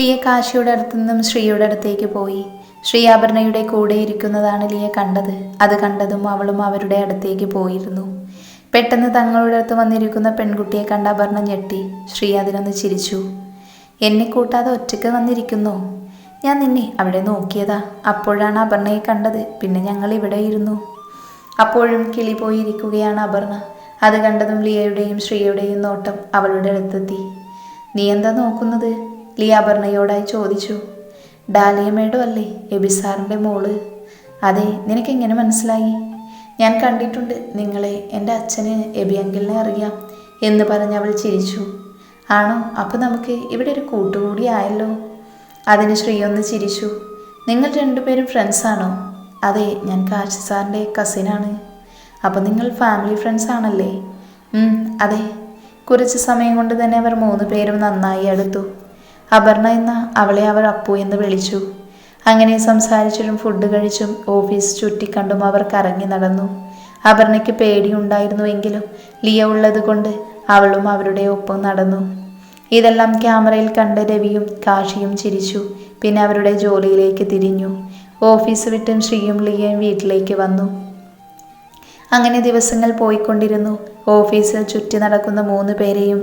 ലിയ കാശിയുടെ അടുത്തു നിന്നും ശ്രീയുടെ അടുത്തേക്ക് പോയി. ശ്രീ അപർണയുടെ കൂടെ ഇരിക്കുന്നതാണ് ലിയ കണ്ടത്. അത് കണ്ടതും അവളും അവരുടെ അടുത്തേക്ക് പോയിരുന്നു. പെട്ടെന്ന് തങ്ങളുടെ അടുത്ത് വന്നിരിക്കുന്ന പെൺകുട്ടിയെ കണ്ട അപർണ ഞെട്ടി. ശ്രീ അതിനൊന്ന് ചിരിച്ചു. എന്നെ കൂട്ടാതെ ഒറ്റയ്ക്ക് വന്നിരിക്കുന്നു. ഞാൻ നിന്നെ അവിടെ നോക്കിയതാ. അപ്പോഴാണ് അപർണയെ കണ്ടത്. പിന്നെ ഞങ്ങൾ ഇവിടെ ഇരുന്നു. അപ്പോഴും കിളി പോയിരിക്കുകയാണ് അപർണ അത് കണ്ടതും ലിയയുടെയും ശ്രീയുടെയും നോട്ടം അവളുടെ അടുത്തെത്തി. നീ എന്താ നോക്കുന്നത്? ലിയ അപർണയോടായി ചോദിച്ചു ഡാലിയമ്മയുടെ മേഡം അല്ലേ എബിസാറിന്റെ മോൾ? അതെ നിനക്കെങ്ങനെ മനസ്സിലായി? ഞാൻ കണ്ടിട്ടുണ്ട് നിങ്ങളെ എന്റെ അച്ഛന് എബി അങ്കിളിനെ അറിയാം എന്ന് പറഞ്ഞ് അവൾ ചിരിച്ചു. ആണോ അപ്പോൾ നമുക്ക് ഇവിടെ ഒരു കൂട്ടുകൂടി ആയല്ലോ? അതിന് ശ്രീ ഒന്ന് ചിരിച്ചു. നിങ്ങൾ രണ്ടുപേരും ഫ്രണ്ട്സാണോ അതെ ഞാൻ കാശി സാറിന്റെ കസിനാണ് അപ്പോൾ നിങ്ങൾ ഫാമിലി ഫ്രണ്ട്സ് ആണല്ലേ? അതെ. കുറച്ച് സമയം കൊണ്ട് തന്നെ അവർ മൂന്ന് പേരും നന്നായി അടുത്തു. അപർണ എന്ന അവളെ അവർ അപ്പു എന്ന് വിളിച്ചു. അങ്ങനെ സംസാരിച്ചിട്ടും ഫുഡ് കഴിച്ചും ഓഫീസ് ചുറ്റിക്കണ്ടും അവർ കറങ്ങി നടന്നു. അപർണയ്ക്ക് പേടിയുണ്ടായിരുന്നുവെങ്കിലും ലിയ ഉള്ളത് കൊണ്ട് അവളും അവരുടെ ഒപ്പം നടന്നു. ഇതെല്ലാം ക്യാമറയിൽ കണ്ട രവിയും കാശിയും ചിരിച്ചു. പിന്നെ അവരുടെ ജോലിയിലേക്ക് തിരിഞ്ഞു. ഓഫീസ് വിട്ടും ശ്രീയും ലിയയും വീട്ടിലേക്ക് വന്നു. അങ്ങനെ ദിവസങ്ങൾ പോയിക്കൊണ്ടിരുന്നു. ഓഫീസിൽ ചുറ്റി നടക്കുന്ന മൂന്ന് പേരെയും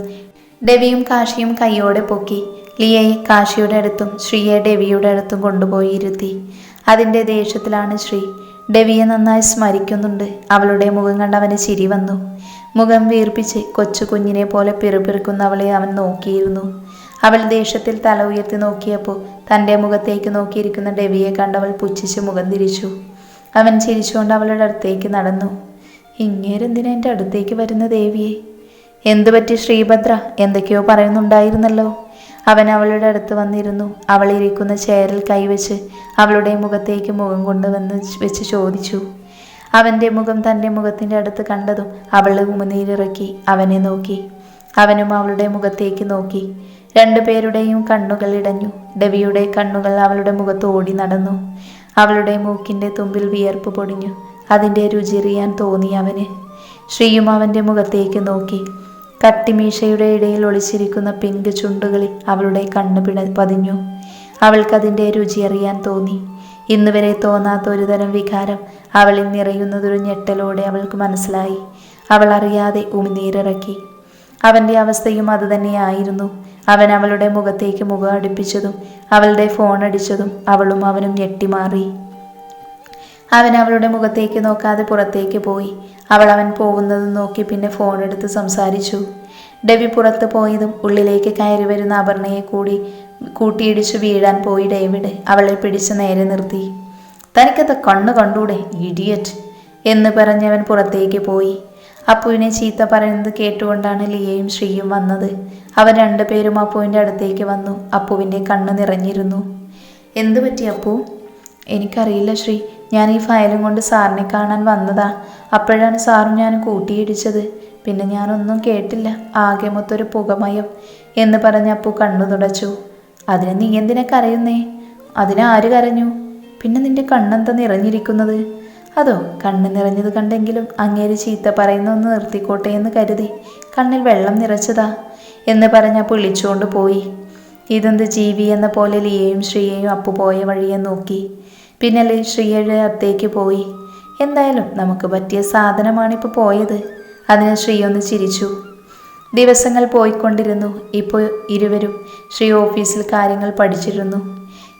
ഡെവിയും കാശിയും കൈയോടെ പൊക്കി. ലിയയെ കാശിയുടെ അടുത്തും ശ്രീയെ ഡെവിയുടെ അടുത്തും കൊണ്ടുപോയി ഇരുത്തി. അതിന്റെ ദേഷ്യത്തിലാണ് ശ്രീ. ഡെവിയെ നന്നായി സ്മരിക്കുന്നുണ്ട്. അവളുടെ മുഖം കണ്ട് അവന് ചിരി വന്നു. മുഖം വീർപ്പിച്ച് കൊച്ചു കുഞ്ഞിനെ പോലെ പിറുപിറുക്കുന്ന അവളെ അവൻ നോക്കിയിരുന്നു. അവൾ ദേഷ്യത്തിൽ തല ഉയർത്തി നോക്കിയപ്പോൾ തന്റെ മുഖത്തേക്ക് നോക്കിയിരിക്കുന്ന ഡെവിയെ കണ്ടവൾ പുച്ഛിച്ച് മുഖം തിരിച്ചു. അവൻ ചിരിച്ചുകൊണ്ട് അവളുടെ അടുത്തേക്ക് നടന്നു. ഇങ്ങേരെന്തിനാ എന്റെ അടുത്തേക്ക് വരുന്ന ദേവിയെ? എന്തു പറ്റി ശ്രീഭദ്ര? എന്തൊക്കെയോ പറയുന്നുണ്ടായിരുന്നല്ലോ. അവൻ അവളുടെ അടുത്ത് വന്നിരുന്നു. അവൾ ഇരിക്കുന്ന ചെയറിൽ കൈവച്ച് അവളുടെ മുഖത്തേക്ക് മുഖം കൊണ്ടുവന്ന് വെച്ച് ചോദിച്ചു. അവന്റെ മുഖം തന്റെ മുഖത്തിന്റെ അടുത്ത് കണ്ടതും അവൾ ഉമിനീരിറക്കി അവനെ നോക്കി. അവനും അവളുടെ മുഖത്തേക്ക് നോക്കി. രണ്ടുപേരുടെയും കണ്ണുകൾ ഇടഞ്ഞു. ഡെവിയുടെ കണ്ണുകൾ അവളുടെ മുഖത്ത് ഓടി നടന്നു. അവളുടെ മൂക്കിന്റെ തുമ്പിൽ വിയർപ്പ് പൊടിഞ്ഞു. അതിന്റെ രുചിറിയാൻ തോന്നി അവന്. ശ്രീയും അവന്റെ മുഖത്തേക്ക് നോക്കി. കട്ടിമീശയുടെ ഇടയിൽ ഒളിച്ചിരിക്കുന്ന പിങ്ക് ചുണ്ടുകളിൽ അവളുടെ കണ്ണ് പിട പതിഞ്ഞു. അവൾക്കതിന്റെ രുചി അറിയാൻ തോന്നി. ഇന്നുവരെ തോന്നാത്ത ഒരുതരം വികാരം അവളിൽ നിറയുന്നതൊരു ഞെട്ടലോടെ അവൾക്ക് മനസ്സിലായി. അവൾ അറിയാതെ ഉമിനീരിറക്കി. അവന്റെ അവസ്ഥയും അതുതന്നെയായിരുന്നു അവൻ അവളുടെ മുഖത്തേക്ക് മുഖം അടുപ്പിച്ചതും അവളുടെ ഫോൺ അടിച്ചതും അവളും അവനും ഞെട്ടിമാറി. അവൻ അവളുടെ മുഖത്തേക്ക് നോക്കാതെ പുറത്തേക്ക് പോയി. അവൾ അവൻ പോകുന്നത് നോക്കി പിന്നെ ഫോൺ എടുത്ത് സംസാരിച്ചു. ഡെവി പുറത്ത് പോയതും ഉള്ളിലേക്ക് കയറി വരുന്ന അപർണയെ കൂടി കൂട്ടിയിടിച്ച് വീഴാൻ പോയി ഡേവിഡ്. അവളെ പിടിച്ച് നേരെ നിർത്തി. തനിക്കത് കണ്ണു കണ്ടൂടെ ഇഡിയറ്റ് എന്ന് പറഞ്ഞവൻ പുറത്തേക്ക് പോയി. അപ്പുവിനെ ചീത്ത പറയുന്നത് കേട്ടുകൊണ്ടാണ് ലിയയും ശ്രീയും വന്നത്. അവർ രണ്ടുപേരും അപ്പുവിന്റെ അടുത്തേക്ക് വന്നു. അപ്പുവിന്റെ കണ്ണ് നിറഞ്ഞിരുന്നു. എന്തു പറ്റി അപ്പു? എനിക്കറിയില്ല ശ്രീ. ഞാൻ ഈ ഫയലും കൊണ്ട് സാറിനെ കാണാൻ വന്നതാ. അപ്പോഴാണ് സാറും ഞാൻ കൂട്ടിയിടിച്ചത്. പിന്നെ ഞാനൊന്നും കേട്ടില്ല. ആകെ മൊത്തൊരു പുകമയം എന്ന് പറഞ്ഞ് അപ്പു കണ്ണു തുടച്ചു. അതിന് നീ എന്തിനെ കരയുന്നേ? അതിന് ആര് കരഞ്ഞു? പിന്നെ നിന്റെ കണ്ണെന്താ നിറഞ്ഞിരിക്കുന്നത്? അതോ കണ്ണ് നിറഞ്ഞത് കണ്ടെങ്കിലും അങ്ങേര് ചീത്ത പറയുന്നൊന്ന് നിർത്തിക്കോട്ടെ എന്ന് കരുതി കണ്ണിൽ വെള്ളം നിറച്ചതാ എന്ന് പറഞ്ഞ അപ്പു വിളിച്ചുകൊണ്ട് പോയി. ഇതെന്ത് ജീവി എന്ന പോലെ ലിയയും ശ്രീയയും അപ്പു പോയ വഴിയെ നോക്കി. പിന്നല്ലേ ശ്രീയുടെ അടുത്തേക്ക് പോയി. എന്തായാലും നമുക്ക് പറ്റിയ സാധനമാണിപ്പോൾ പോയത്. അതിന് ശ്രീ ഒന്ന് ചിരിച്ചു. ദിവസങ്ങൾ പോയിക്കൊണ്ടിരുന്നു. ഇപ്പോൾ ഇരുവരും ശ്രീ ഓഫീസിൽ കാര്യങ്ങൾ പഠിച്ചിരുന്നു.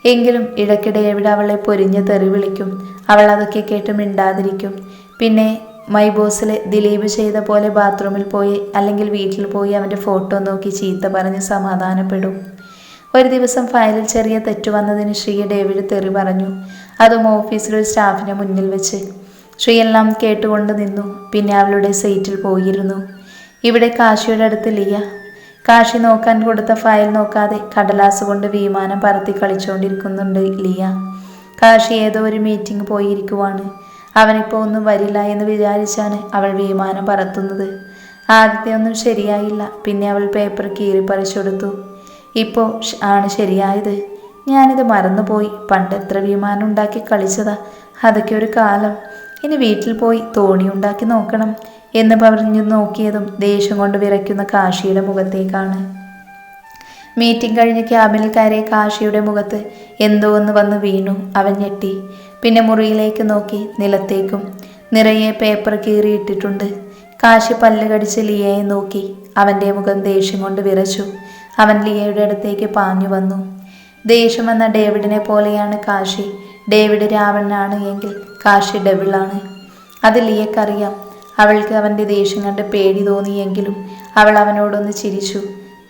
എങ്കിലും ഇടയ്ക്കിടെ എവിടെ അവളെ പൊരിഞ്ഞ് തെറി വിളിക്കും. അവൾ അതൊക്കെ കേട്ട് മിണ്ടാതിരിക്കും. പിന്നെ മൈ ബോസിലെ ദിലീപ് ചെയ്ത പോലെ ബാത്റൂമിൽ പോയി അല്ലെങ്കിൽ വീട്ടിൽ പോയി അവന്റെ ഫോട്ടോ നോക്കി ചീത്ത പറഞ്ഞ് സമാധാനപ്പെടും. ഒരു ദിവസം ഫയലിൽ ചെറിയ തെറ്റ് വന്നതിന് ശ്രീയെ ഡേവിഡ് തെറി പറഞ്ഞു. അതും ഓഫീസിലൊരു സ്റ്റാഫിനെ മുന്നിൽ വെച്ച്. ശ്രീ എല്ലാം കേട്ടുകൊണ്ട് നിന്നു. പിന്നെ അവളുടെ സീറ്റിൽ പോയിരുന്നു. ഇവിടെ കാശിയുടെ അടുത്ത് ലിയ കാശി നോക്കാൻ കൊടുത്ത ഫയൽ നോക്കാതെ കടലാസ് കൊണ്ട് വിമാനം പറത്തി കളിച്ചുകൊണ്ടിരിക്കുന്നുണ്ട് ലിയ. കാശി ഏതോ ഒരു മീറ്റിംഗ് പോയിരിക്കുവാണ്. അവനിപ്പോൾ ഒന്നും വരില്ല എന്ന് വിചാരിച്ചാണ് അവൾ വിമാനം പറത്തുന്നത്. ആദ്യത്തെ ഒന്നും ശരിയായില്ല. പിന്നെ അവൾ പേപ്പർ കീറി പറിച്ചെടുത്തു ഇപ്പോൾ ആണ് ശരിയായത്. ഞാനിത് മറന്നുപോയി. പണ്ട് എത്ര വിമാനം ഉണ്ടാക്കി കളിച്ചതാ. അതൊക്കെ ഒരു കാലം. ഇനി വീട്ടിൽ പോയി തോണി ഉണ്ടാക്കി നോക്കണം എന്ന് പറഞ്ഞു നോക്കിയതും ദേഷ്യം കൊണ്ട് വിറയ്ക്കുന്ന കാശിയുടെ മുഖത്തേക്കാണ്. മീറ്റിംഗ് കഴിഞ്ഞ് ക്യാബിൽ കയറിയ കാശിയുടെ മുഖത്ത് എന്തോ ഒന്ന് വന്ന് വീണു. അവൻ ഞെട്ടി. പിന്നെ മുറിയിലേക്ക് നോക്കി നിലത്തേക്കും. നിറയെ പേപ്പർ കീറിയിട്ടിട്ടുണ്ട് കാശി പല്ല് കടിച്ച് ലിയയെ നോക്കി. അവന്റെ മുഖം ദേഷ്യം കൊണ്ട് വിറച്ചു. അവൻ ലിയയുടെ അടുത്തേക്ക് പാഞ്ഞു വന്നു. ദേഷ്യം വന്ന ഡേവിഡിനെ പോലെയാണ് കാശി. ഡേവിഡ് രാവണനാണ് എങ്കിൽ കാശി ഡെവിളാണ് അത് ലിയക്കറിയാം. അവൾക്ക് അവന്റെ ദേഷ്യം കണ്ട് പേടി തോന്നിയെങ്കിലും അവൾ അവനോടൊന്ന് ചിരിച്ചു.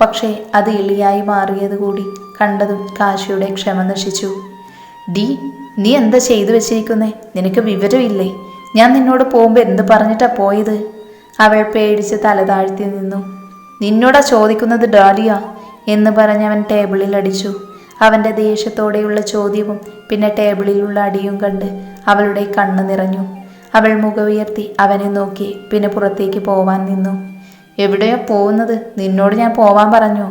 പക്ഷേ അത് ഇളിയായി മാറിയത് കൂടി കണ്ടതും കാശിയുടെ ക്ഷമ നശിച്ചു. ഡി നീ എന്താ ചെയ്തു വെച്ചിരിക്കുന്നേ? നിനക്ക് വിവരമില്ലേ? ഞാൻ നിന്നോട് പോകുമ്പോൾ എന്ത് പറഞ്ഞിട്ടാ പോയത്? അവൾ പേടിച്ച് തല താഴ്ത്തി നിന്നു. നിന്നോടാ ചോദിക്കുന്നത് ഡാലിയ എന്ന് പറഞ്ഞ് അവൻ ടേബിളിൽ അടിച്ചു. അവന്റെ ദേഷ്യത്തോടെയുള്ള ചോദ്യവും പിന്നെ ടേബിളിലുള്ള അടിയും കണ്ട് അവളുടെ കണ്ണ് നിറഞ്ഞു. അവൾ മുഖമുയർത്തി അവനെ നോക്കി പിന്നെ പുറത്തേക്ക് പോവാൻ നിന്നു. എവിടെയാ പോകുന്നത്? നിന്നോട് ഞാൻ പോവാൻ പറഞ്ഞു.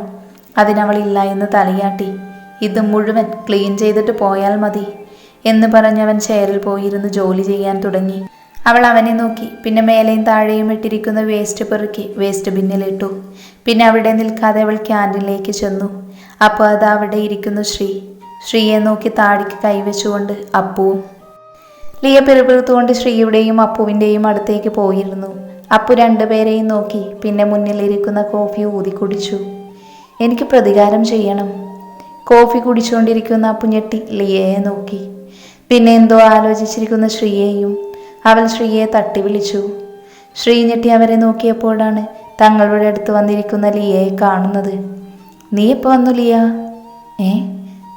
അതിനവൾ ഇല്ല എന്ന് തലയാട്ടി. ഇത് മുഴുവൻ ക്ലീൻ ചെയ്തിട്ട് പോയാൽ മതി എന്ന് പറഞ്ഞവൻ ചെയറിൽ പോയിരുന്ന് ജോലി ചെയ്യാൻ തുടങ്ങി. അവൾ അവനെ നോക്കി. പിന്നെ മേലെയും താഴെയും ഇട്ടിരിക്കുന്ന വേസ്റ്റ് പെറുക്കി വേസ്റ്റ് ബിന്നിലിട്ടു. പിന്നെ അവിടെ നിൽക്കാതെ അവൾ ക്യാന്റീനിലേക്ക് ചെന്നു. അപ്പോൾ അത് അവിടെ ഇരിക്കുന്നു ശ്രീ. ശ്രീയെ നോക്കി താടിക്ക് കൈവച്ചുകൊണ്ട് അപ്പുവും. ലിയ പിറുപിറുത്തുകൊണ്ട് ശ്രീയുടെയും അപ്പുവിന്റെയും അടുത്തേക്ക് പോയിരുന്നു. അപ്പു രണ്ടുപേരെയും നോക്കി പിന്നെ മുന്നിലിരിക്കുന്ന കോഫി ഊതി കുടിച്ചു. എനിക്ക് പ്രതികാരം ചെയ്യണം. കോഫി കുടിച്ചുകൊണ്ടിരിക്കുന്ന അപ്പു ഞെട്ടി ലിയയെ നോക്കി. പിന്നെ എന്തോ ആലോചിച്ചിരിക്കുന്ന ശ്രീയെയും അവൾ ശ്രീയെ തട്ടി വിളിച്ചു. ശ്രീ ഞെട്ടി അവരെ നോക്കിയപ്പോഴാണ് തങ്ങളുടെ അടുത്ത് വന്നിരിക്കുന്ന ലിയയെ കാണുന്നത്. നീ എപ്പോൾ വന്നു ലിയ? ഏ?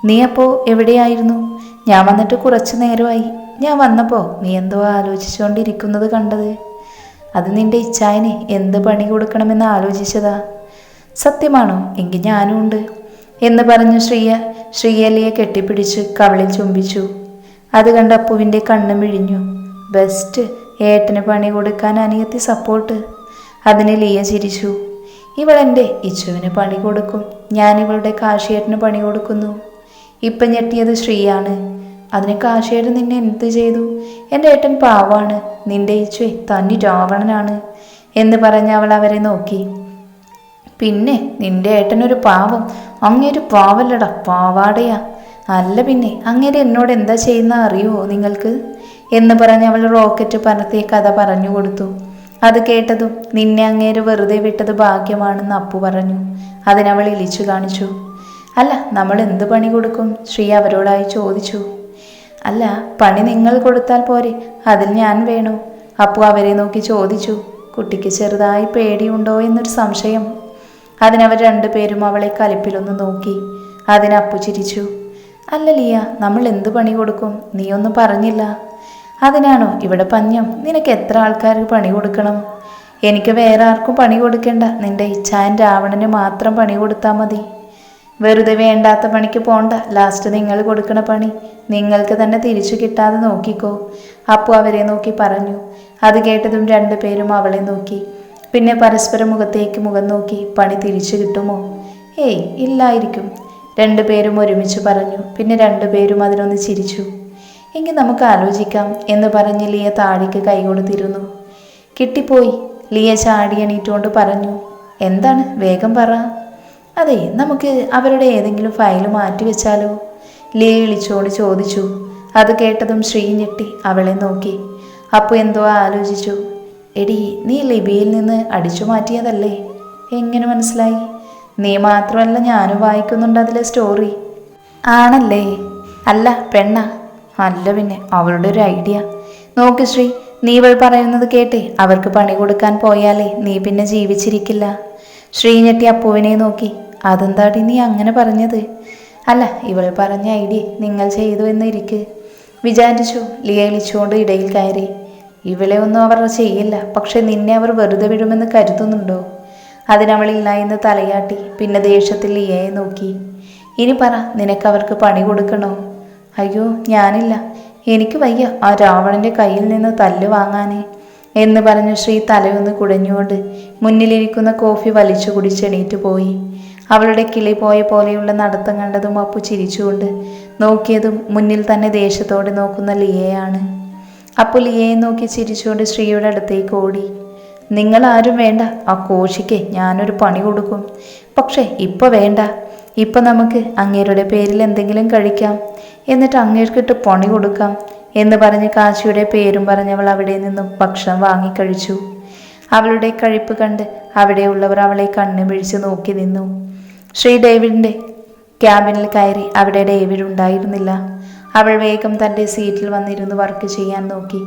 നീ അപ്പോൾ എവിടെയായിരുന്നു? ഞാൻ വന്നിട്ട് കുറച്ച് നേരമായി. ഞാൻ വന്നപ്പോൾ നീ എന്തോ ആലോചിച്ചുകൊണ്ടിരിക്കുന്നത് കണ്ടത്? അത് നിന്റെ ഇച്ഛായനെ എന്ത് പണി കൊടുക്കണമെന്ന് ആലോചിച്ചതാ? സത്യമാണോ? എങ്കിൽ ഞാനും ഉണ്ട് എന്ന് പറഞ്ഞു ശ്രീയ. ശ്രീയലിയെ കെട്ടിപ്പിടിച്ച് കവളിൽ ചുംബിച്ചു. അത് കണ്ട് അപ്പുവിന്റെ കണ്ണും വിഴിഞ്ഞു ബെസ്റ്റ് ഏട്ടന് പണി കൊടുക്കാൻ അനിയത്തി സപ്പോർട്ട് അതിന് ലിയ ചിരിച്ചു. ഇവൾ എന്റെ ഇച്ചുവിന് പണി കൊടുക്കും. ഞാൻ ഇവളുടെ കാശിയേട്ടന് പണി കൊടുക്കുന്നു. ഇപ്പം ഞെട്ടിയത് ശ്രീയാണ്. അതിന് കാശിയേട്ടൻ നിന്നെ എന്ത് ചെയ്തു? എന്റെ ഏട്ടൻ പാവാണ്. നിന്റെ ഇച്ചുവെ തന്നി രാവണനാണ് എന്ന് പറഞ്ഞ് അവൾ അവരെ നോക്കി. പിന്നെ നിന്റെ ഏട്ടനൊരു പാവം. അങ്ങേരു പാവല്ലടാ പാവാടയാ. അല്ല പിന്നെ അങ്ങേര് എന്നോട് എന്താ ചെയ്യുന്ന അറിയുമോ നിങ്ങൾക്ക്? എന്ന് പറഞ്ഞ് അവൾ റോക്കറ്റ് പറത്തിയ കഥ പറഞ്ഞു കൊടുത്തു. അത് കേട്ടതും നിന്നെ അങ്ങേര് വെറുതെ വിട്ടത് ഭാഗ്യമാണെന്ന് അപ്പു പറഞ്ഞു. അതിനവൾ ഇളിച്ചു കാണിച്ചു. അല്ല നമ്മൾ എന്ത് പണി കൊടുക്കും? ശ്രീ അവരോടായി ചോദിച്ചു. അല്ല പണി നിങ്ങൾ കൊടുത്താൽ പോരെ അതിൽ ഞാൻ വേണോ? അപ്പു അവരെ നോക്കി ചോദിച്ചു. കുട്ടിക്ക് ചെറുതായി പേടിയുണ്ടോ എന്നൊരു സംശയം. അതിനവർ രണ്ടുപേരും അവളെ കലിപ്പിലൊന്ന് നോക്കി. അതിനപ്പു ചിരിച്ചു. അല്ല ലിയ നമ്മൾ എന്ത് പണി കൊടുക്കും? നീയൊന്നും പറഞ്ഞില്ല. അതിനാണോ ഇവിടെ പഞ്ഞം? നിനക്ക് എത്ര ആൾക്കാർക്ക് പണി കൊടുക്കണം? എനിക്ക് വേറെ ആർക്കും പണി കൊടുക്കേണ്ട. നിന്റെ ഇച്ഛാൻ രാവണന് മാത്രം പണി കൊടുത്താൽ മതി. വെറുതെ വേണ്ടാത്ത പണിക്ക് പോണ്ട. ലാസ്റ്റ് നിങ്ങൾ കൊടുക്കണ പണി. നിങ്ങൾക്ക് തന്നെ തിരിച്ചു കിട്ടാതെ നോക്കിക്കോ. അപ്പോൾ അവരെ നോക്കി പറഞ്ഞു. അത് കേട്ടതും രണ്ടുപേരും അവളെ നോക്കി. പിന്നെ പരസ്പരം മുഖത്തേക്ക് മുഖം നോക്കി പണി തിരിച്ചു കിട്ടുമോ? ഏയ് ഇല്ലായിരിക്കും. രണ്ടുപേരും ഒരുമിച്ച് പറഞ്ഞു. പിന്നെ രണ്ടുപേരും അതിനൊന്ന് ചിരിച്ചു. എങ്കിൽ നമുക്ക് ആലോചിക്കാം എന്ന് പറഞ്ഞ് ലിയ താടിക്ക് കൈ കൊടുത്തിരുന്നു. കിട്ടിപ്പോയി. ലിയ ചാടി എണീറ്റുകൊണ്ട് പറഞ്ഞു എന്താണ്? വേഗം പറ. അതെ നമുക്ക് അവരുടെ ഏതെങ്കിലും ഫയൽ മാറ്റി വെച്ചാലോ? ലിയ വിളിച്ചോട് ചോദിച്ചു. അത് കേട്ടതും ശ്രീ ഞെട്ടി അവളെ നോക്കി. അപ്പോൾ എന്തോ ആലോചിച്ചു? എടി നീ ലിബിയിൽ നിന്ന് അടിച്ചു മാറ്റിയതല്ലേ? എങ്ങനെ മനസ്സിലായി? നീ മാത്രമല്ല ഞാനും വായിക്കുന്നുണ്ട് അതിലെ സ്റ്റോറി. ആണല്ലേ? അല്ല പെണ്ണ. അല്ല പിന്നെ അവളുടെ ഒരു ഐഡിയ നോക്ക് ശ്രീ നീ ഇവൾ പറയുന്നത് കേട്ടേ അവർക്ക് പണി കൊടുക്കാൻ പോയാലേ നീ പിന്നെ ജീവിച്ചിരിക്കില്ല. ശ്രീ ഞെട്ടി അപ്പുവിനെ നോക്കി അതെന്താടി നീ അങ്ങനെ പറഞ്ഞത്? അല്ല ഇവൾ പറഞ്ഞ ഐഡിയ നിങ്ങൾ ചെയ്തു എന്നിരിക്ക്. വിചാരിച്ചു ലിയ ഇളിച്ചുകൊണ്ട് ഇടയിൽ കയറി. ഇവളെ ഒന്നും അവർ ചെയ്യില്ല പക്ഷെ നിന്നെ അവർ വെറുതെ വിടുമെന്ന് കരുതുന്നുണ്ടോ? അതിനവളില്ല എന്ന് തലയാട്ടി പിന്നെ ദേഷ്യത്തിൽ ലിയയെ നോക്കി. ഇനി പറ നിനക്ക് അവർക്ക് പണി കൊടുക്കണോ? അയ്യോ ഞാനില്ല. എനിക്ക് വയ്യ ആ രാവണന്റെ കയ്യിൽ നിന്ന് തല്ല് വാങ്ങാനേ എന്ന് പറഞ്ഞു ശ്രീ തലയൊന്ന് കുടഞ്ഞുകൊണ്ട് മുന്നിലിരിക്കുന്ന കോഫി വലിച്ചു കുടിച്ചെണീറ്റ് പോയി. അവളുടെ കിളി പോയ പോലെയുള്ള നടത്തം കണ്ടതും അപ്പു ചിരിച്ചുകൊണ്ട് നോക്കിയതും മുന്നിൽ തന്നെ ദേഷ്യത്തോടെ നോക്കുന്ന ലിയയാണ്. അപ്പു ലിയയെ നോക്കി ചിരിച്ചുകൊണ്ട് ശ്രീയുടെ അടുത്തേക്ക് ഓടി. നിങ്ങൾ ആരും വേണ്ട. ആ കോശിക്ക് ഞാനൊരു പണി കൊടുക്കും. പക്ഷേ ഇപ്പൊ വേണ്ട. ഇപ്പം നമുക്ക് അങ്ങേരുടെ പേരിൽ എന്തെങ്കിലും കഴിക്കാം. എന്നിട്ട് അങ്ങേർക്കിട്ട് പണി കൊടുക്കാം എന്ന് പറഞ്ഞ് കാശിയുടെ പേരും പറഞ്ഞവൾ അവിടെ നിന്നും ഭക്ഷണം വാങ്ങിക്കഴിച്ചു അവളുടെ കഴിപ്പ് കണ്ട് അവിടെയുള്ളവർ അവളെ കണ്ണു പിഴിച്ച് നോക്കി നിന്നു. ശ്രീ ഡേവിഡിന്റെ ക്യാബിനിൽ കയറി അവിടെ ഡേവിഡ് ഉണ്ടായിരുന്നില്ല. അവൾ വേഗം തന്റെ സീറ്റിൽ വന്നിരുന്ന് വർക്ക് ചെയ്യാൻ നോക്കി.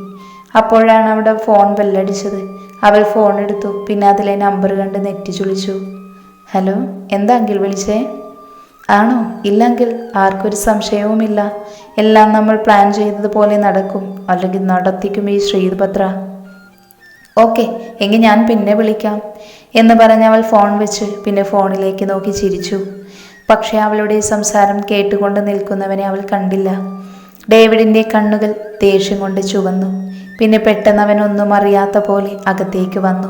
അപ്പോഴാണ് അവിടെ ഫോൺ ബെല്ലടിച്ചത്. അവൾ ഫോൺ എടുത്തു പിന്നെ അതിലെ നമ്പർ കണ്ട് നെറ്റി ചുളിച്ചു ഹലോ എന്താ അങ്കിൾ വിളിച്ചേ? ആണോ? ഇല്ലെങ്കിൽ ആർക്കൊരു സംശയവുമില്ല. എല്ലാം നമ്മൾ പ്ലാൻ ചെയ്തതുപോലെ നടക്കും. അല്ലെങ്കിൽ നടത്തിക്കും ഈ ശ്രീഭദ്ര ഓക്കെ എങ്കിൽ ഞാൻ പിന്നെ വിളിക്കാം. എന്ന് പറഞ്ഞ് അവൾ ഫോൺ വെച്ച് പിന്നെ ഫോണിലേക്ക് നോക്കി ചിരിച്ചു. പക്ഷേ അവളുടെ സംസാരം കേട്ടുകൊണ്ട് നിൽക്കുന്നവനെ അവൾ കണ്ടില്ല. ഡേവിഡിന്റെ കണ്ണുകൾ ദേഷ്യം കൊണ്ട് ചുവന്നു. പിന്നെ പെട്ടെന്ന് അവൻ ഒന്നും അറിയാത്ത പോലെ അകത്തേക്ക് വന്നു.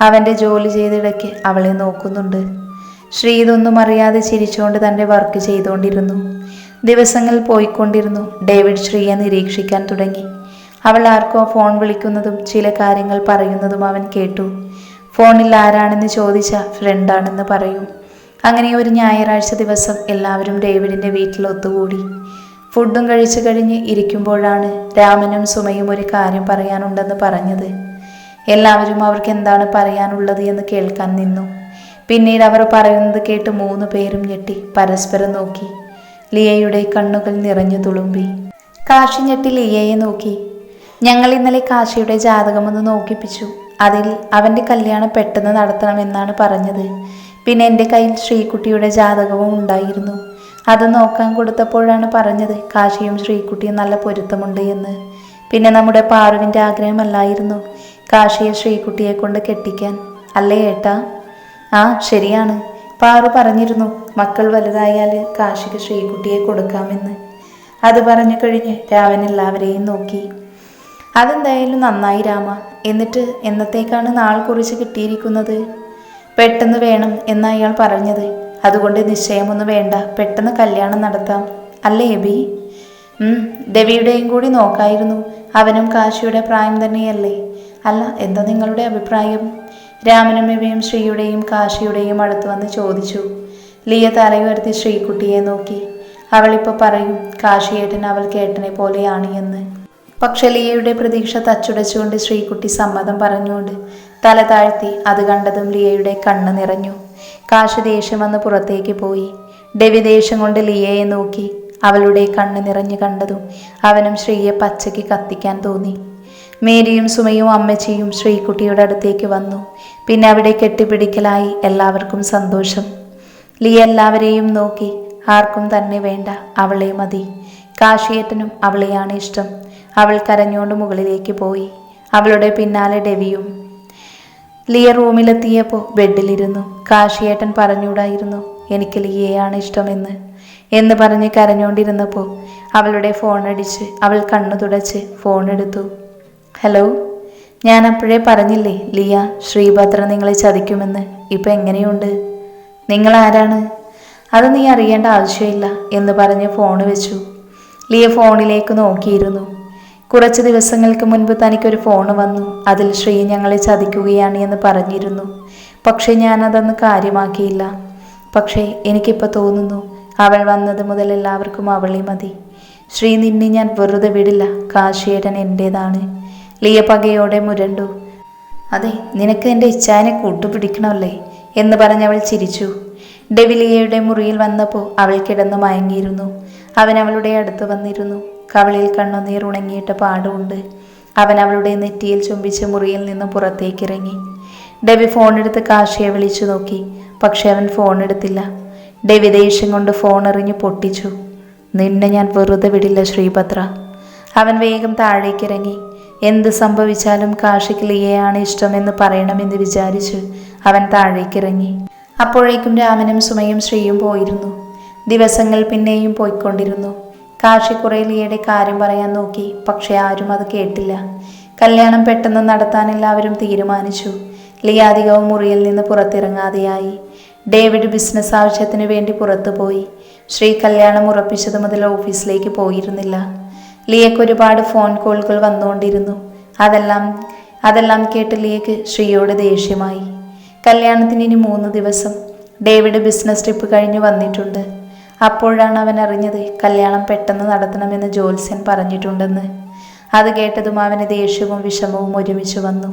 അവന്റെ ജോലി ചെയ്തിടയ്ക്ക് അവളെ നോക്കുന്നുണ്ട്. ശ്രീ ഇതൊന്നും അറിയാതെ ചിരിച്ചുകൊണ്ട് തന്റെ വർക്ക് ചെയ്തുകൊണ്ടിരുന്നു. ദിവസങ്ങൾ പോയിക്കൊണ്ടിരുന്നു. ഡേവിഡ് ശ്രീയെ നിരീക്ഷിക്കാൻ തുടങ്ങി. അവൾ ആർക്കോ ഫോൺ വിളിക്കുന്നതും ചില കാര്യങ്ങൾ പറയുന്നതും അവൻ കേട്ടു. ഫോണിൽ ആരാണെന്ന് ചോദിച്ച ഫ്രണ്ടാണെന്ന് പറയും. അങ്ങനെ ഒരു ഞായറാഴ്ച ദിവസം എല്ലാവരും ഡേവിഡിന്റെ വീട്ടിൽ ഒത്തുകൂടി. ഫുഡും കഴിച്ചു കഴിഞ്ഞ് ഇരിക്കുമ്പോഴാണ് രാമനും സുമയും ഒരു കാര്യം പറയാനുണ്ടെന്ന് പറഞ്ഞത്. എല്ലാവരും അവർക്ക് എന്താണ് പറയാനുള്ളത് എന്ന് കേൾക്കാൻ നിന്നു. പിന്നീട് അവർ പറയുന്നത് കേട്ട് മൂന്ന് പേരും ഞെട്ടി. പരസ്പരം നോക്കി. ലിയയുടെ കണ്ണുകൾ നിറഞ്ഞു തുളുമ്പി. കാശി ഞെട്ടി ലിയയെ നോക്കി. ഞങ്ങൾ ഇന്നലെ കാശിയുടെ ജാതകമൊന്ന് നോക്കിപ്പിച്ചു. അതിൽ അവന്റെ കല്യാണം പെട്ടെന്ന് നടത്തണമെന്നാണ് പറഞ്ഞത്. പിന്നെ എന്റെ കയ്യിൽ ശ്രീകുട്ടിയുടെ ജാതകവും ഉണ്ടായിരുന്നു. അത് നോക്കാൻ കൊടുത്തപ്പോഴാണ് പറഞ്ഞത് കാശിയും ശ്രീകുട്ടിയും നല്ല പൊരുത്തമുണ്ട് എന്ന്. പിന്നെ നമ്മുടെ പാറുവിന്റെ ആഗ്രഹമല്ലായിരുന്നു കാശിയെ ശ്രീകുട്ടിയെ കൊണ്ട് കെട്ടിക്കാൻ. അല്ലേ ഏട്ടാ? ആ ശരിയാണ്. പാറു പറഞ്ഞിരുന്നു മക്കൾ വലുതായാൽ കാശിക്ക് ശ്രീകുട്ടിയെ കൊടുക്കാമെന്ന്. അത് പറഞ്ഞു കഴിഞ്ഞ് രാവൻ എല്ലാവരെയും നോക്കി. അതെന്തായാലും നന്നായി രാമ. എന്നിട്ട് എന്നത്തേക്കാണ് നാൾ കുറിച്ച് കിട്ടിയിരിക്കുന്നത്? പെട്ടെന്ന് വേണം എന്ന് അയാൾ പറഞ്ഞത്. അതുകൊണ്ട് നിശ്ചയമൊന്നും വേണ്ട. പെട്ടെന്ന് കല്യാണം നടത്താം. അല്ലേ എബി ഉം, രവിയുടെയും കൂടി നോക്കായിരുന്നു. അവനും കാശിയുടെ പ്രായം തന്നെയല്ലേ? അല്ല എന്താ നിങ്ങളുടെ അഭിപ്രായം? രാമനും എബിയും ശ്രീയുടെയും കാശിയുടെയും അടുത്ത് വന്ന് ചോദിച്ചു. ലിയ തലയുയർത്തി ശ്രീകുട്ടിയെ നോക്കി. അവളിപ്പോൾ പറയും കാശിയേട്ടൻ അവൾ കേട്ടനെ പോലെയാണ് എന്ന്. പക്ഷെ ലിയയുടെ പ്രതീക്ഷ തച്ചുടച്ചുകൊണ്ട് ശ്രീകുട്ടി സമ്മതം പറഞ്ഞുകൊണ്ട് തല താഴ്ത്തി അത് കണ്ടതും ലിയയുടെ കണ്ണ് നിറഞ്ഞു. കാശ് ദേഷ്യം വന്ന് പുറത്തേക്ക് പോയി. ഡെവി ദേഷ്യം കൊണ്ട് ലിയയെ നോക്കി. അവളുടെ കണ്ണ് നിറഞ്ഞു കണ്ടതും അവനും ശ്രീയെ പച്ചയ്ക്ക് കത്തിക്കാൻ തോന്നി. മേരിയും സുമയും അമ്മച്ചിയും ശ്രീകുട്ടിയുടെ അടുത്തേക്ക് വന്നു. പിന്നെ അവിടെ കെട്ടിപ്പിടിക്കലായി എല്ലാവർക്കും സന്തോഷം. ലിയ എല്ലാവരെയും നോക്കി ആർക്കും തന്നെ വേണ്ട അവളെ മതി. കാശിയേട്ടനും അവളെയാണ് ഇഷ്ടം. അവൾ കരഞ്ഞുകൊണ്ട് മുകളിലേക്ക് പോയി. അവളുടെ പിന്നാലെ ഡെവിയും ലിയ റൂമിലെത്തിയപ്പോൾ ബെഡിലിരുന്നു. കാശിയേട്ടൻ പറഞ്ഞൂടായിരുന്നു എനിക്ക് ലിയയാണ് ഇഷ്ടമെന്ന്. എന്ന് പറഞ്ഞ് കരഞ്ഞുകൊണ്ടിരുന്നപ്പോൾ അവളുടെ ഫോൺ അടിച്ച് അവൾ കണ്ണു തുടച്ച് ഫോൺ എടുത്തു. ഹലോ ഞാൻ അപ്പോഴേ പറഞ്ഞില്ലേ ലിയ ശ്രീഭദ്ര നിങ്ങളെ ചതിക്കുമെന്ന്. ഇപ്പം എങ്ങനെയുണ്ട്? നിങ്ങൾ ആരാണ്? അത് നീ അറിയേണ്ട ആവശ്യമില്ല എന്ന് പറഞ്ഞ് ഫോൺ വെച്ചു. ലിയ ഫോണിലേക്ക് നോക്കിയിരുന്നു. കുറച്ച് ദിവസങ്ങൾക്ക് മുൻപ് തനിക്കൊരു ഫോൺ വന്നു. അതിൽ ശ്രീ ഞങ്ങളെ ചതിക്കുകയാണ് എന്ന് പറഞ്ഞിരുന്നു. പക്ഷേ ഞാനതൊന്ന് കാര്യമാക്കിയില്ല. പക്ഷേ എനിക്കിപ്പോൾ തോന്നുന്നു അവൾ വന്നത് മുതൽ എല്ലാവർക്കും അവളെ മതി. ശ്രീ നിന്നെ ഞാൻ വെറുതെ വിടില്ല. കാശിയേട്ടൻ എന്റേതാണ് ലിയ പകയോടെ മുരണ്ടു. അതെ നിനക്ക് എന്റെ ഇച്ഛാനെ കൂട്ടുപിടിക്കണമല്ലേ? എന്ന് പറഞ്ഞവൾ ചിരിച്ചു. ഡെവിലിയയുടെ മുറിയിൽ വന്നപ്പോൾ അവൾ കിടന്നു മയങ്ങിയിരുന്നു. അവൻ അവളുടെ അടുത്ത് വന്നിരുന്നു. കവളിൽ കണ്ണുനീർ ഉണങ്ങിയിട്ട പാടുമുണ്ട് അവൻ അവളുടെ നെറ്റിയിൽ ചുംബിച്ച് മുറിയിൽ നിന്നും പുറത്തേക്കിറങ്ങി. ഡെവി ഫോണെടുത്ത് കാശിയെ വിളിച്ചു നോക്കി. പക്ഷെ അവൻ ഫോൺ എടുത്തില്ല ഡെവി ദേഷ്യം കൊണ്ട് ഫോൺ എറിഞ്ഞ് പൊട്ടിച്ചു. നിന്നെ ഞാൻ വെറുതെ വിടില്ല ശ്രീഭദ്ര. അവൻ വേഗം താഴേക്കിറങ്ങി. എന്ത് സംഭവിച്ചാലും കാശിക്ക് ലിയയാണ് ഇഷ്ടമെന്ന് പറയണമെന്ന് വിചാരിച്ച് അവൻ താഴേക്കിറങ്ങി. അപ്പോഴേക്കും രാമനും സുമയും ശ്രീയും പോയിരുന്നു. ദിവസങ്ങൾ പിന്നെയും പോയിക്കൊണ്ടിരുന്നു. കാഷി കുറെ ലിയയുടെ കാര്യം പറയാൻ നോക്കി പക്ഷെ ആരും അത് കേട്ടില്ല. കല്യാണം പെട്ടെന്ന് നടത്താൻ എല്ലാവരും തീരുമാനിച്ചു. ലിയ അധികവും മുറിയിൽ നിന്ന് പുറത്തിറങ്ങാതെയായി. ഡേവിഡ് ബിസിനസ് ആവശ്യത്തിന് വേണ്ടി പുറത്തുപോയി. ശ്രീ കല്യാണം ഉറപ്പിച്ചത് മുതൽ ഓഫീസിലേക്ക് പോയിരുന്നില്ല. ലിയക്ക് ഒരുപാട് ഫോൺ കോളുകൾ വന്നുകൊണ്ടിരുന്നു. അതെല്ലാം അതെല്ലാം കേട്ട് ലിയക്ക് ശ്രീയോട് ദേഷ്യമായി. കല്യാണത്തിന് ഇനി മൂന്ന് ദിവസം. ഡേവിഡ് ബിസിനസ് ട്രിപ്പ് കഴിഞ്ഞ് വന്നിട്ടുണ്ട്. അപ്പോഴാണ് അവൻ അറിഞ്ഞത് കല്യാണം പെട്ടെന്ന് നടത്തണമെന്ന് ജോത്സ്യൻ പറഞ്ഞിട്ടുണ്ടെന്ന്. അത് കേട്ടതും അവന് ദേഷ്യവും വിഷമവും ഒരുമിച്ച് വന്നു.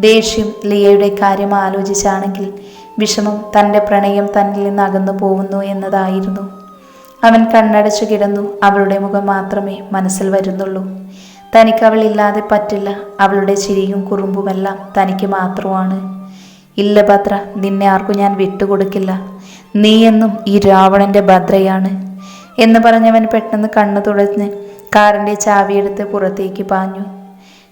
ദേഷ്യം ലിയയുടെ കാര്യം ആലോചിച്ചാണെങ്കിൽ വിഷമം തന്റെ പ്രണയം തന്നിൽ നിന്ന് അകന്നു പോകുന്നു എന്നതായിരുന്നു. അവൻ കണ്ണടച്ചു കിടന്നു. അവളുടെ മുഖം മാത്രമേ മനസ്സിൽ വരുന്നുള്ളൂ. തനിക്ക് അവളില്ലാതെ പറ്റില്ല. അവളുടെ ചിരിയും കുറുമ്പുമെല്ലാം തനിക്ക് മാത്രമാണ്. ഇല്ല ഭദ്ര നിന്നെ ആർക്കും ഞാൻ വിട്ടുകൊടുക്കില്ല. നീ എന്നും ഈ രാവണന്റെ ഭദ്രയാണ് എന്ന് പറഞ്ഞവൻ പെട്ടെന്ന് കണ്ണു തുടഞ്ഞ് കാറിന്റെ ചാവിയെടുത്ത് പുറത്തേക്ക് പാഞ്ഞു.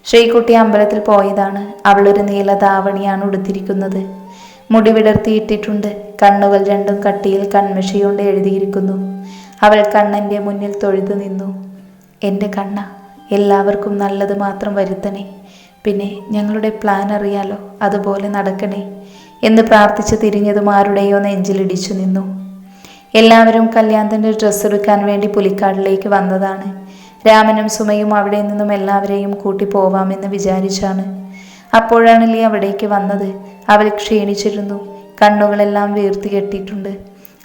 ശ്രീകുട്ടി അമ്പലത്തിൽ പോയതാണ്. അവളൊരു നീല ധാവണിയാണ് ഉടുത്തിരിക്കുന്നത്. മുടി വിടർത്തിയിട്ടിട്ടുണ്ട്. കണ്ണുകൾ രണ്ടും കട്ടിയിൽ കൺമഷി കൊണ്ട് എഴുതിയിരിക്കുന്നു. അവൾ കണ്ണന്റെ മുന്നിൽ തൊഴുതു നിന്നു. എന്റെ കണ്ണ എല്ലാവർക്കും നല്ലത് മാത്രം വരുത്തണേ. പിന്നെ ഞങ്ങളുടെ പ്ലാൻ അറിയാലോ അതുപോലെ നടക്കണേ എന്ന് പ്രാർത്ഥിച്ച് തിരിഞ്ഞതും ആരുടെയോ നെഞ്ചിലിടിച്ചു നിന്നു. എല്ലാവരും കല്യാണത്തിന്റെ ഡ്രസ്സ് എടുക്കാൻ വേണ്ടി പുലിക്കാടിലേക്ക് വന്നതാണ്. രാമനും സുമയും അവിടെ നിന്നും എല്ലാവരെയും കൂട്ടി പോവാമെന്ന് വിചാരിച്ചാണ്. അപ്പോഴാണ് ലീ അവിടേക്ക് വന്നത്. അവൾ ക്ഷീണിച്ചിരുന്നു. കണ്ണുകളെല്ലാം വീർത്തി കെട്ടിയിട്ടുണ്ട്.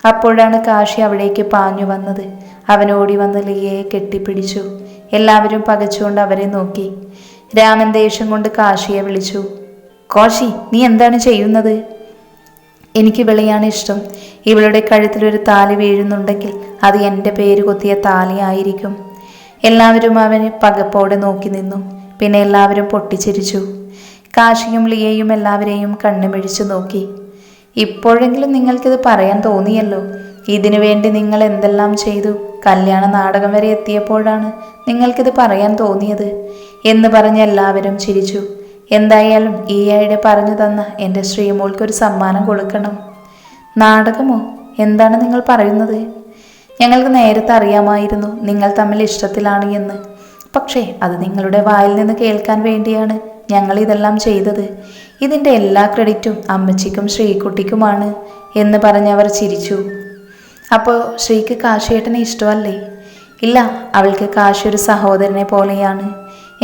അപ്പോഴാണ് കാശി അവിടേക്ക് പാഞ്ഞു വന്നത്. അവനോടി വന്ന് ലിയയെ കെട്ടിപ്പിടിച്ചു. എല്ലാവരും പകച്ചുകൊണ്ട് അവരെ നോക്കി. രാമൻ ദേഷ്യം കൊണ്ട് കാശിയെ വിളിച്ചു. കോശി നീ എന്താണ് ചെയ്യുന്നത്? എനിക്ക് വിളിയാണ് ഇഷ്ടം. ഇവളുടെ കഴുത്തിൽ ഒരു താലി വീഴുന്നുണ്ടെങ്കിൽ അത് എന്റെ പേര് കൊത്തിയ താലിയായിരിക്കും എല്ലാവരും അവനെ പകപ്പോടെ നോക്കി നിന്നു. പിന്നെ എല്ലാവരും പൊട്ടിച്ചിരിച്ചു. കാശിയും ലിയയും എല്ലാവരെയും കണ്ണുമിഴിച്ചു നോക്കി. ഇപ്പോഴെങ്കിലും നിങ്ങൾക്കിത് പറയാൻ തോന്നിയല്ലോ. ഇതിനു വേണ്ടി നിങ്ങൾ എന്തെല്ലാം ചെയ്തു? കല്യാണ നാടകം വരെ എത്തിയപ്പോഴാണ് നിങ്ങൾക്കിത് പറയാൻ തോന്നിയത്. എന്ന് പറഞ്ഞ് എല്ലാവരും ചിരിച്ചു. എന്തായാലും ഈ ആയിടെ പറഞ്ഞു തന്ന എന്റെ ശ്രീമോൾക്കൊരു സമ്മാനം കൊടുക്കണം. നാടകമോ? എന്താണ് നിങ്ങൾ പറയുന്നത്? ഞങ്ങൾക്ക് നേരത്തെ അറിയാമായിരുന്നു നിങ്ങൾ തമ്മിൽ ഇഷ്ടത്തിലാണ് എന്ന്. പക്ഷേ അത് നിങ്ങളുടെ വായിൽ നിന്ന് കേൾക്കാൻ വേണ്ടിയാണ്. ഞങ്ങൾ ഇതെല്ലാം ചെയ്തത്. ഇതിന്റെ എല്ലാ ക്രെഡിറ്റും അമ്മച്ചിക്കും ശ്രീകുട്ടിക്കുമാണ് എന്ന് പറഞ്ഞവർ ചിരിച്ചു. അപ്പോൾ ശ്രീക്ക് കാശിയേട്ടനെ ഇഷ്ടമല്ലേ? ഇല്ല അവൾക്ക് കാശി ഒരു സഹോദരനെ പോലെയാണ്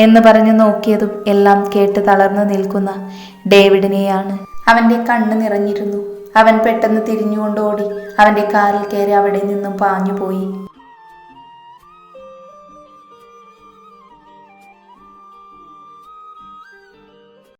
എന്ന് പറഞ്ഞു നോക്കിയതും എല്ലാം കേട്ട് തളർന്നു നിൽക്കുന്ന ഡേവിഡിനെയാണ്. അവന്റെ കണ്ണ് നിറഞ്ഞിരുന്നു. അവൻ പെട്ടെന്ന് തിരിഞ്ഞുകൊണ്ട് ഓടി അവന്റെ കാറിൽ കയറി അവിടെ നിന്നും പാഞ്ഞുപോയി.